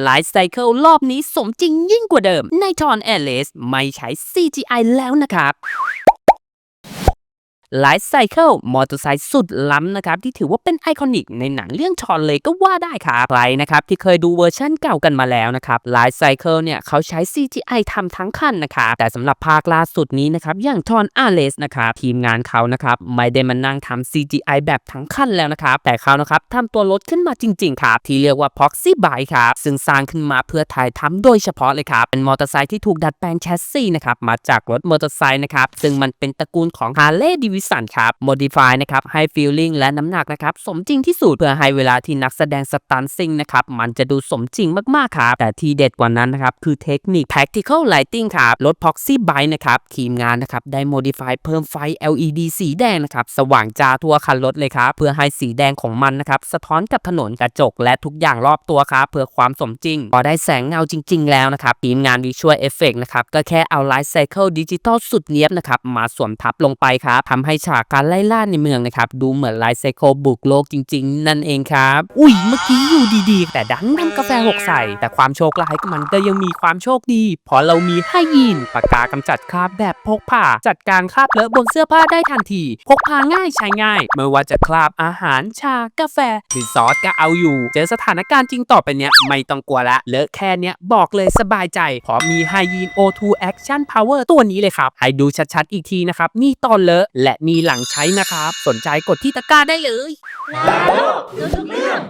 ไลฟ์ไซเคิลรอบนี้สมจริงยิ่งกว่าเดิม ในทอนแอลเลสไม่ใช้ CGI แล้วนะครับ ไลฟ์ไซเคิลมอเตอร์ไซค์สุดล้ำนะครับ ที่ถือว่าเป็นไอคอนิกในหนังเรื่องชอนเลยก็ว่าได้ครับใครนะครับที่เคยดูเวอร์ชั่นเก่ากันมาแล้วนะครับไลฟ์ไซเคิลเนี่ยเขาใช้ CGI ทำทั้งคันนะครับแต่สำหรับภาคล่าสุดนี้นะครับอย่างทอนอาเลสนะครับทีมงานเขานะครับไม่ได้มานั่งทำ CGI แบบทั้งคันแล้วนะครับแต่เขานะครับทำตัวรถขึ้นมาจริงๆครับที่เรียกว่า Proxy Bike ครับซึ่งสร้างขึ้นมาเพื่อถ่ายทำโดยเฉพาะเลยครับเป็นมอเตอร์ไซค์ที่ถูกดัดแปลงแชสซีนะครับมาจากรถมอเตอร์ไซค์นะครับซึ่งมันเป็นตระกูลของ Harley Davidson ครับ modify นะครับให้ feeling และน้ำหนักนะครับสมจริงที่สุดเพื่อให้เวลาที่นักแสดงสตันซิ่งนะครับมันจะดูสมจริงมากๆครับ แต่ที่เด็ดกว่านั้นนะครับคือเทคนิค practical lighting ครับรถ Proxy Bike นะครับทีมงานนะครับได้ modify เพิ่มไฟ LED สีแดงนะครับสว่างจ้าทั่วคันรถเลยครับเพื่อให้สีแดงของมันนะครับสะท้อนกับถนนกระจกและทุกอย่างรอบตัวครับเพื่อความสมจริง พอได้แสงเงาจริง ๆ แล้วนะครับทีมงาน Visual Effect นะครับก็แค่เอา Light Cycle Digital สุดเนียบนะครับมาสวมทับลงไปครับทำให้ฉากการไล่ล่าในเมืองนะครับ ดูเหมือน Light Cycle บุกโลกจริง ๆ นั่นเองครับ อุ้ยเมื่อกี้อยู่ดีๆ แต่ดันทำกาแฟหกใส่ แต่ความโชคร้ายก็มันก็ยังมีความโชคดีเพราะเรามีให้ยีนปากกากำจัดคราบแบบพกพาจัดการคราบเลอะบนเสื้อผ้าได้ทันที พกพาง่ายใช้ง่าย ไม่ว่าจะคราบอาหารชากาแฟ หรือซอสก็เอาอยู่ เจอสถานการณ์จริงต่อไปเนี้ยไม่ต้องกลัวละเลอะแค่เนี้ยบอกเลยสบายใจเพราะมีไฮยีน O2 Action Power ตัวนี้เลยครับ ให้ดูชัดๆอีกทีนะครับ นี่ตอนเลอะและมีหลังใช้นะครับ สนใจกดที่ตะกร้าได้เลย แล้วรู้ทุกเรื่อง